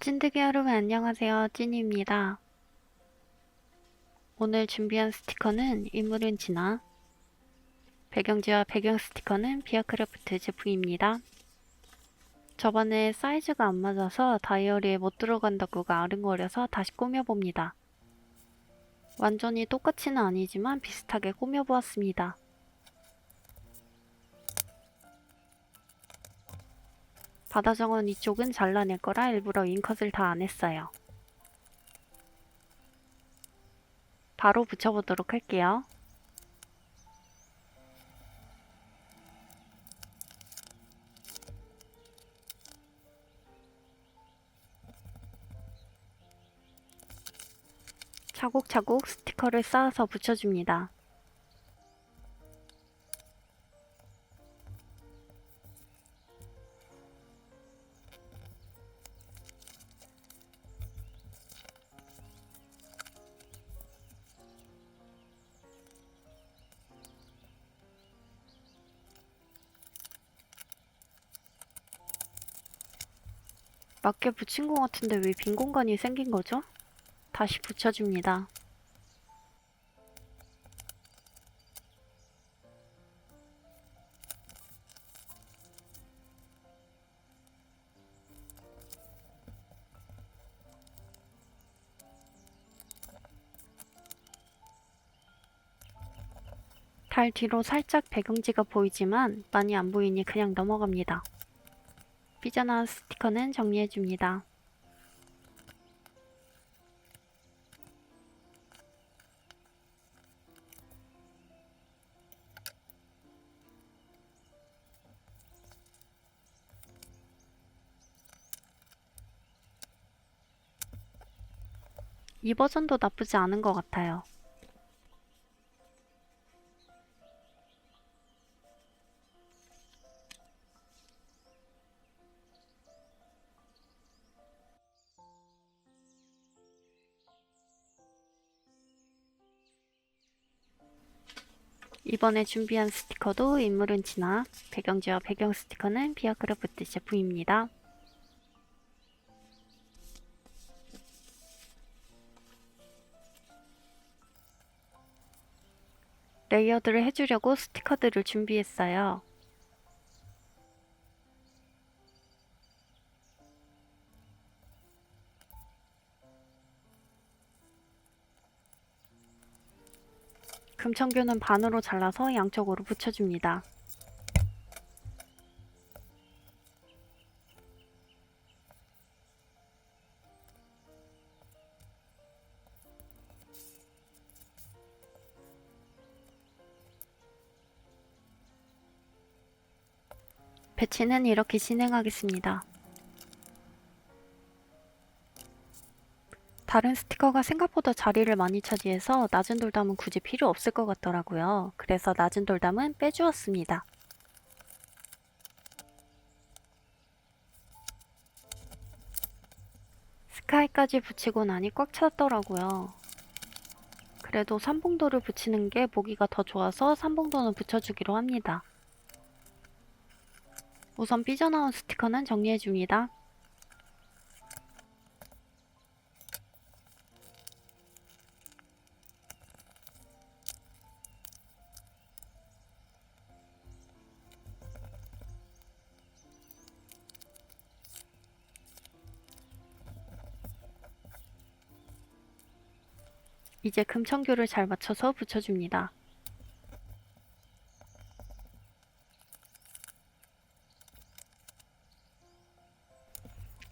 찐득이 여러분 안녕하세요. 찐입니다. 오늘 준비한 스티커는 인물은 진화, 배경지와 배경 스티커는 비아크래프트 제품입니다. 저번에 사이즈가 안 맞아서 다이어리에 못 들어간다고가 아른거려서 다시 꾸며봅니다. 완전히 똑같이는 아니지만 비슷하게 꾸며보았습니다. 바다 정원 이쪽은 잘라낼 거라 일부러 인컷을 다 안 했어요. 바로 붙여보도록 할게요. 차곡차곡 스티커를 쌓아서 붙여줍니다. 맞게 붙인 것 같은데 왜 빈 공간이 생긴 거죠? 다시 붙여줍니다. 달 뒤로 살짝 배경지가 보이지만 많이 안 보이니 그냥 넘어갑니다. 삐져나온 스티커는 정리해줍니다. 이 버전도 나쁘지 않은 것 같아요. 이번에 준비한 스티커도 인물은 진화, 배경지와 배경 스티커는 비아크래프트 제품입니다. 레이어드를 해주려고 스티커들을 준비했어요. 금청교는 반으로 잘라서 양쪽으로 붙여줍니다. 배치는 이렇게 진행하겠습니다. 다른 스티커가 생각보다 자리를 많이 차지해서 낮은 돌담은 굳이 필요 없을 것 같더라고요. 그래서 낮은 돌담은 빼주었습니다. 스카이까지 붙이고 나니 꽉 찼더라고요. 그래도 삼봉도를 붙이는 게 보기가 더 좋아서 삼봉도는 붙여주기로 합니다. 우선 삐져나온 스티커는 정리해줍니다. 이제 금청교를 잘 맞춰서 붙여줍니다.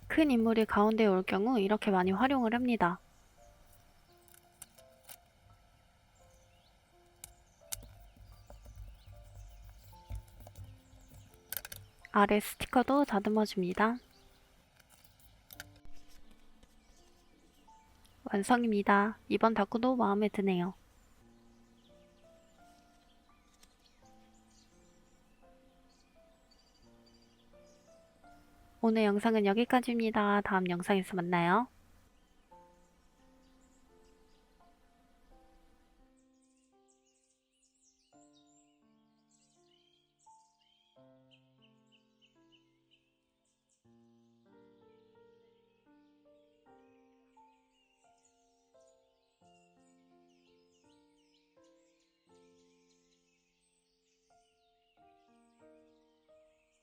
큰 인물이 가운데에 올 경우 이렇게 많이 활용을 합니다. 아래 스티커도 다듬어 줍니다. 완성입니다. 이번 다꾸도 마음에 드네요. 오늘 영상은 여기까지입니다. 다음 영상에서 만나요.